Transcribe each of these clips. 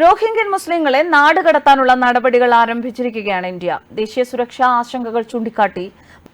റോഹിംഗ്യൻ മുസ്ലിങ്ങളെ നാടുകടത്താനുള്ള നടപടികൾ ആരംഭിച്ചിരിക്കുകയാണ് ഇന്ത്യ. ദേശീയ സുരക്ഷാ ആശങ്കകൾ ചൂണ്ടിക്കാട്ടി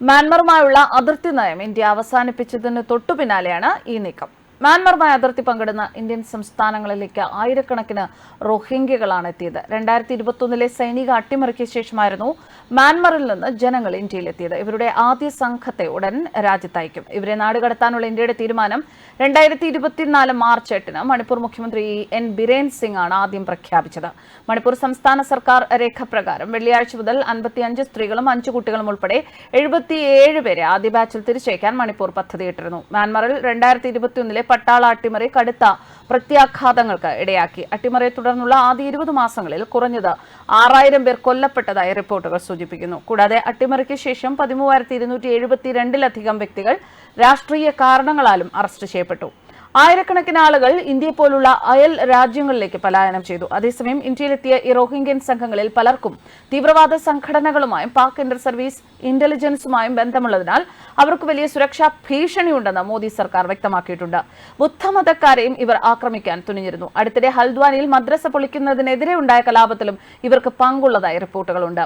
മ്യാൻമറുമായുള്ള അതിർത്തി നയം ഇന്ത്യ അവസാനിപ്പിച്ചതിന് തൊട്ടു പിന്നാലെയാണ് ഈ നീക്കം. മ്യാൻമറുമായി അതിർത്തി പങ്കിടുന്ന ഇന്ത്യൻ സംസ്ഥാനങ്ങളിലേക്ക് ആയിരക്കണക്കിന് റോഹിംഗ്യകളാണ് എത്തിയത്. രണ്ടായിരത്തി ഇരുപത്തൊന്നിലെ സൈനിക അട്ടിമറിക്കിയ ശേഷമായിരുന്നു മ്യാൻമറിൽ നിന്ന് ജനങ്ങൾ ഇന്ത്യയിലെത്തിയത്. ഇവരുടെ ആദ്യ സംഘത്തെ ഉടൻ രാജ്യത്തയക്കും. ഇവരെ നാടുകടത്താനുള്ള ഇന്ത്യയുടെ തീരുമാനം രണ്ടായിരത്തി ഇരുപത്തിനാല് മാർച്ച് എട്ടിന് മണിപ്പൂർ മുഖ്യമന്ത്രി എൻ ബിരേൻ സിംഗ് ആണ് ആദ്യം പ്രഖ്യാപിച്ചത്. മണിപ്പൂർ സംസ്ഥാന സർക്കാർ രേഖപ്രകാരം വെള്ളിയാഴ്ച മുതൽ അൻപത്തിയഞ്ച് സ്ത്രീകളും അഞ്ചു കുട്ടികളും ഉൾപ്പെടെ എഴുപത്തിയേഴ് പേരെ ആദ്യ ബാച്ചിൽ തിരിച്ചയക്കാൻ മണിപ്പൂർ പദ്ധതിയിട്ടിരുന്നു. മ്യാൻമറിൽ രണ്ടായിരത്തി ഇരുപത്തിയൊന്നിലെ പട്ടാള അട്ടിമറി കടുത്ത പ്രത്യാഘാതങ്ങൾക്ക് ഇടയാക്കി. അട്ടിമറിയെ തുടർന്നുള്ള ആദ്യ ഇരുപത് മാസങ്ങളിൽ കുറഞ്ഞത് ആറായിരം പേർ കൊല്ലപ്പെട്ടതായി റിപ്പോർട്ടുകൾ സൂചിപ്പിക്കുന്നു. കൂടാതെ അട്ടിമറിക്ക് ശേഷം പതിമൂവായിരത്തി ഇരുന്നൂറ്റി എഴുപത്തിരണ്ടിലധികം വ്യക്തികൾ രാഷ്ട്രീയ കാരണങ്ങളാലും അറസ്റ്റ് ചെയ്യപ്പെട്ടു. ആയിരക്കണക്കിന് ആളുകൾ ഇന്ത്യയെ പോലുള്ള അയൽ രാജ്യങ്ങളിലേക്ക് പലായനം ചെയ്തു. അതേസമയം ഇന്ത്യയിലെത്തിയ ഈ റോഹിംഗ്യൻ സംഘങ്ങളിൽ പലർക്കും തീവ്രവാദ സംഘടനകളുമായും പാക് ഇന്റർ സർവീസ് ഇന്റലിജൻസുമായും ബന്ധമുള്ളതിനാൽ അവർക്ക് വലിയ സുരക്ഷാ ഭീഷണിയുണ്ടെന്ന് മോദി സർക്കാർ വ്യക്തമാക്കിയിട്ടുണ്ട്. ബുദ്ധമതക്കാരെയും ഇവർ ആക്രമിക്കാൻ തുനിഞ്ഞിരുന്നു. അടുത്തിടെ ഹൽദ്വാനിയിൽ മദ്രസ പൊളിക്കുന്നതിനെതിരെ ഉണ്ടായ കലാപത്തിലും ഇവർക്ക് പങ്കുള്ളതായി റിപ്പോർട്ടുകളുണ്ട്.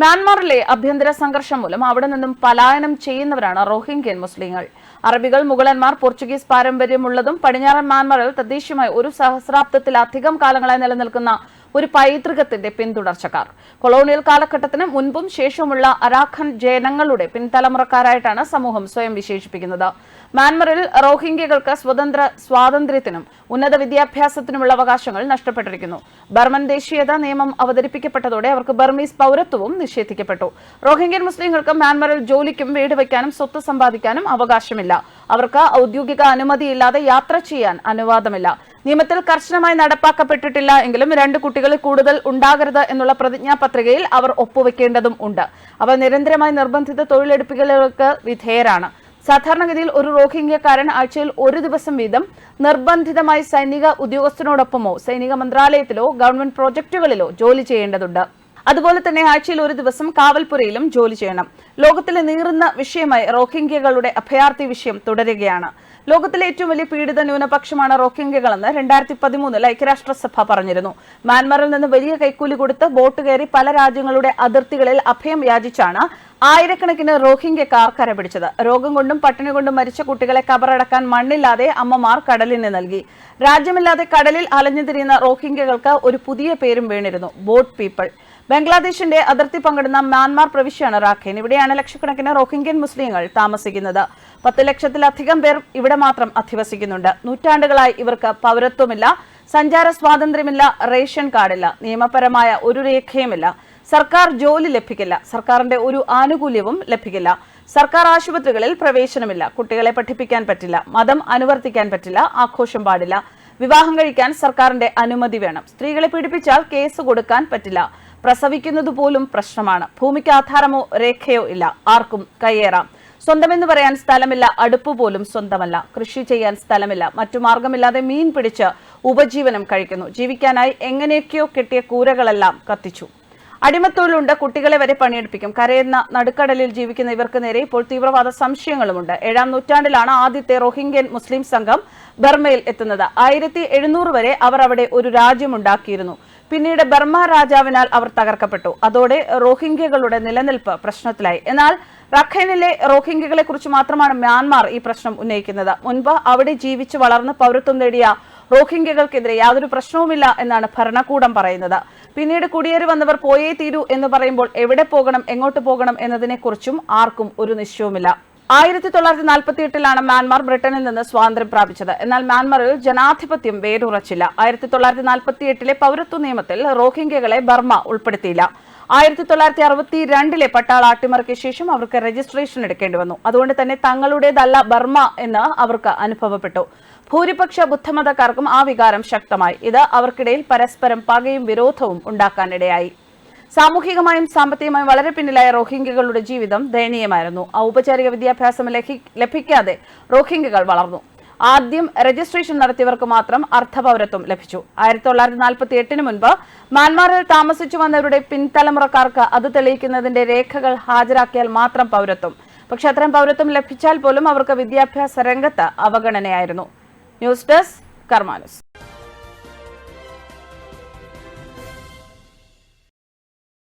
മ്യാൻമാറിലെ ആഭ്യന്തര സംഘർഷം മൂലം അവിടെ നിന്നും പലായനം ചെയ്യുന്നവരാണ് റോഹിംഗ്യൻ മുസ്ലിങ്ങൾ. അറബികൾ മുഗളന്മാർ പോർച്ചുഗീസ് പാരമ്പര്യമുള്ളതും പടിഞ്ഞാറൻ മ്യാൻമാറിൽ തദ്ദേശീയമായി ഒരു സഹസ്രാബ്ദത്തിലധികം കാലങ്ങളായി നിലനിൽക്കുന്ന ഒരു പൈതൃകത്തിന്റെ പിന്തുടർച്ചക്കാർ. കൊളോണിയൽ കാലഘട്ടത്തിന് മുൻപും ശേഷമുള്ള അരാഖൻ ജനങ്ങളുടെ പിൻതലമുറക്കാരായിട്ടാണ് സമൂഹം സ്വയം വിശേഷിപ്പിക്കുന്നത്. മ്യാൻമറിൽ റോഹിംഗ്യകൾക്ക് സ്വതന്ത്ര സ്വാതന്ത്ര്യത്തിനും ഉന്നത വിദ്യാഭ്യാസത്തിനുമുള്ള അവകാശങ്ങൾ നഷ്ടപ്പെട്ടിരിക്കുന്നു. ബർമൻ ദേശീയത നിയമം അവതരിപ്പിക്കപ്പെട്ടതോടെ അവർക്ക് ബർമീസ് പൗരത്വവും നിഷേധിക്കപ്പെട്ടു. റോഹിംഗ്യൻ മുസ്ലിങ്ങൾക്ക് മ്യാൻമറിൽ ജോലിക്കും വീട് വയ്ക്കാനും സ്വത്ത് സമ്പാദിക്കാനും അവകാശമില്ല. അവർക്ക് ഔദ്യോഗിക അനുമതിയില്ലാതെ യാത്ര ചെയ്യാൻ അനുവാദമില്ല. നിയമത്തിൽ കർശനമായി നടപ്പാക്കപ്പെട്ടിട്ടില്ല എങ്കിലും രണ്ട് കുട്ടികളിൽ കൂടുതൽ ഉണ്ടാകരുത് എന്നുള്ള പ്രതിജ്ഞാപത്രികയിൽ അവർ ഒപ്പുവെക്കേണ്ടതും ഉണ്ട്. അവർ നിരന്തരമായി നിർബന്ധിത തൊഴിലെടുപ്പിക്കലുകൾക്ക് വിധേയരാണ്. സാധാരണഗതിയിൽ ഒരു റോഹിംഗ്യക്കാരൻ ആഴ്ചയിൽ ഒരു ദിവസം വീതം നിർബന്ധിതമായി സൈനിക ഉദ്യോഗസ്ഥനോടൊപ്പമോ സൈനിക മന്ത്രാലയത്തിലോ ഗവൺമെന്റ് പ്രോജക്റ്റുകളിലോ ജോലി ചെയ്യേണ്ടതുണ്ട്. അതുപോലെ തന്നെ ആഴ്ചയിൽ ഒരു ദിവസം കാവൽപുരയിലും ജോലി ചെയ്യണം. ലോകത്തിലെ നീറുന്ന വിഷയമായി റോഹിംഗ്യകളുടെ അഭയാർത്ഥി വിഷയം തുടരുകയാണ്. ലോകത്തിലെ ഏറ്റവും വലിയ പീഡിത ന്യൂനപക്ഷമാണ് റോഹിംഗ്യകളെന്ന് രണ്ടായിരത്തി പതിമൂന്നിൽ ഐക്യരാഷ്ട്രസഭ പറഞ്ഞിരുന്നു. മ്യാൻമറിൽ നിന്ന് വലിയ കൈക്കൂലി കൊടുത്ത് ബോട്ട് കയറി പല രാജ്യങ്ങളുടെ അതിർത്തികളിൽ അഭയം യാചിച്ചാണ് ആയിരക്കണക്കിന് റോഹിംഗ്യക്കാർ കരപിടിച്ചത്. രോഗം കൊണ്ടും പട്ടിണി കൊണ്ടും മരിച്ച കുട്ടികളെ കബറടക്കാൻ മണ്ണില്ലാതെ അമ്മമാർ കടലിന് നൽകി. രാജ്യമില്ലാതെ കടലിൽ അലഞ്ഞു തിരിയുന്ന റോഹിംഗ്യകൾക്ക് ഒരു പുതിയ പേരും വീണിരുന്നു. Boat people. ബംഗ്ലാദേശിന്റെ അതിർത്തി പങ്കിടുന്ന മ്യാൻമാർ പ്രവിശ്യയാണ് റാഖേൻ. ഇവിടെയാണ് ലക്ഷക്കണക്കിന് റോഹിംഗ്യൻ മുസ്ലിങ്ങൾ താമസിക്കുന്നത്. പത്ത് ലക്ഷത്തിലധികം പേർ ഇവിടെ മാത്രം അധിവസിക്കുന്നുണ്ട്. നൂറ്റാണ്ടുകളായി ഇവർക്ക് പൗരത്വമില്ല സഞ്ചാര സ്വാതന്ത്ര്യമില്ല റേഷൻ കാർഡില്ല നിയമപരമായ ഒരു രേഖയുമില്ല. സർക്കാർ ജോലി ലഭിക്കില്ല സർക്കാരിന്റെ ഒരു ആനുകൂല്യവും ലഭിക്കില്ല. സർക്കാർ ആശുപത്രികളിൽ പ്രവേശനമില്ല കുട്ടികളെ പഠിപ്പിക്കാൻ പറ്റില്ല മതം അനുവർത്തിക്കാൻ പറ്റില്ല ആഘോഷം പാടില്ല. വിവാഹം കഴിക്കാൻ സർക്കാരിന്റെ അനുമതി വേണം. സ്ത്രീകളെ പീഡിപ്പിച്ചാൽ കേസ് കൊടുക്കാൻ പറ്റില്ല. പ്രസവിക്കുന്നത് പോലും പ്രശ്നമാണ്. ഭൂമിക്ക് ആധാരമോ രേഖയോ ഇല്ല. ആർക്കും കയ്യേറാം. സ്വന്തമെന്ന് പറയാൻ സ്ഥലമില്ല. അടുപ്പ് പോലും സ്വന്തമല്ല. കൃഷി ചെയ്യാൻ സ്ഥലമില്ല. മറ്റു മാർഗമില്ലാതെ മീൻ പിടിച്ച് ഉപജീവനം കഴിക്കുന്നു. ജീവിക്കാനായി എങ്ങനെയൊക്കെയോ കിട്ടിയ കൂരകളെല്ലാം കത്തിച്ചു. അടിമത്തൊഴിലുണ്ട്. കുട്ടികളെ വരെ പണിയെടുപ്പിക്കും. കരയുന്ന നടുക്കടലിൽ ജീവിക്കുന്ന ഇവർക്ക് നേരെ ഇപ്പോൾ തീവ്രവാദ സംശയങ്ങളുമുണ്ട്. ഏഴാം നൂറ്റാണ്ടിലാണ് ആദ്യത്തെ റോഹിംഗ്യൻ മുസ്ലിം സംഘം ബർമയിൽ എത്തുന്നത്. ആയിരത്തി വരെ അവർ അവിടെ ഒരു രാജ്യമുണ്ടാക്കിയിരുന്നു പിന്നീട് ബർമ രാജാവിനാൽ അവർ തകർക്കപ്പെട്ടു. അതോടെ റോഹിംഗ്യകളുടെ നിലനിൽപ്പ് പ്രശ്നത്തിലായി. എന്നാൽ റഖൈനിലെ റോഹിംഗ്യകളെ കുറിച്ച് മാത്രമാണ് മ്യാൻമാർ ഈ പ്രശ്നം ഉന്നയിക്കുന്നത്. മുൻപ് അവിടെ ജീവിച്ച് വളർന്ന് പൗരത്വം നേടിയ റോഹിംഗ്യകൾക്കെതിരെ യാതൊരു പ്രശ്നവുമില്ല എന്നാണ് ഭരണകൂടം പറയുന്നത്. പിന്നീട് കുടിയേറി വന്നവർ പോയേ തീരൂ എന്ന് പറയുമ്പോൾ എവിടെ പോകണം എങ്ങോട്ട് പോകണം എന്നതിനെക്കുറിച്ചും ആർക്കും ഒരു നിശ്ചയവുമില്ല. ആയിരത്തി തൊള്ളായിരത്തി നാൽപ്പത്തി എട്ടിലാണ് മ്യാൻമാർ ബ്രിട്ടനിൽ നിന്ന് സ്വാതന്ത്ര്യം പ്രാപിച്ചത്. എന്നാൽ മ്യാൻമറിൽ ജനാധിപത്യം വേരുറച്ചില്ല. ആയിരത്തി തൊള്ളായിരത്തി നാൽപ്പത്തി എട്ടിലെ പൗരത്വ നിയമത്തിൽ റോഹിംഗ്യകളെ ബർമ്മ ഉൾപ്പെടുത്തിയില്ല. ആയിരത്തി തൊള്ളായിരത്തി അറുപത്തി രണ്ടിലെ പട്ടാള അട്ടിമറിക്ക് ശേഷം അവർക്ക് രജിസ്ട്രേഷൻ എടുക്കേണ്ടി വന്നു. അതുകൊണ്ട് തന്നെ തങ്ങളുടേതല്ല ബർമ്മ എന്ന് അവർക്ക് അനുഭവപ്പെട്ടു. ഭൂരിപക്ഷ ബുദ്ധമതക്കാർക്കും ആ വികാരം ശക്തമായി. ഇത് അവർക്കിടയിൽ പരസ്പരം പകയും വിരോധവും ഉണ്ടാക്കാനിടയായി. സാമൂഹികമായും സാമ്പത്തികമായും വളരെ പിന്നിലായ റോഹിംഗ്യകളുടെ ജീവിതം ദയനീയമായിരുന്നു. ഔപചാരിക വിദ്യാഭ്യാസം ലഭിക്കാതെ റോഹിംഗ്യകൾ വളർന്നു. ആദ്യം രജിസ്ട്രേഷൻ നടത്തിയവർക്ക് മാത്രം അർദ്ധപൗരത്വം ലഭിച്ചു. ആയിരത്തി തൊള്ളായിരത്തി നാൽപ്പത്തി എട്ടിന് മുൻപ് മ്യാൻമാറിൽ താമസിച്ചു വന്നവരുടെ പിൻതലമുറക്കാർക്ക് അത് തെളിയിക്കുന്നതിന്റെ രേഖകൾ ഹാജരാക്കിയാൽ മാത്രം പൗരത്വം. പക്ഷെ അത്തരം പൗരത്വം ലഭിച്ചാൽ പോലും അവർക്ക് വിദ്യാഭ്യാസ രംഗത്ത് അവഗണനയായിരുന്നു. News desk കർമാനുസ്.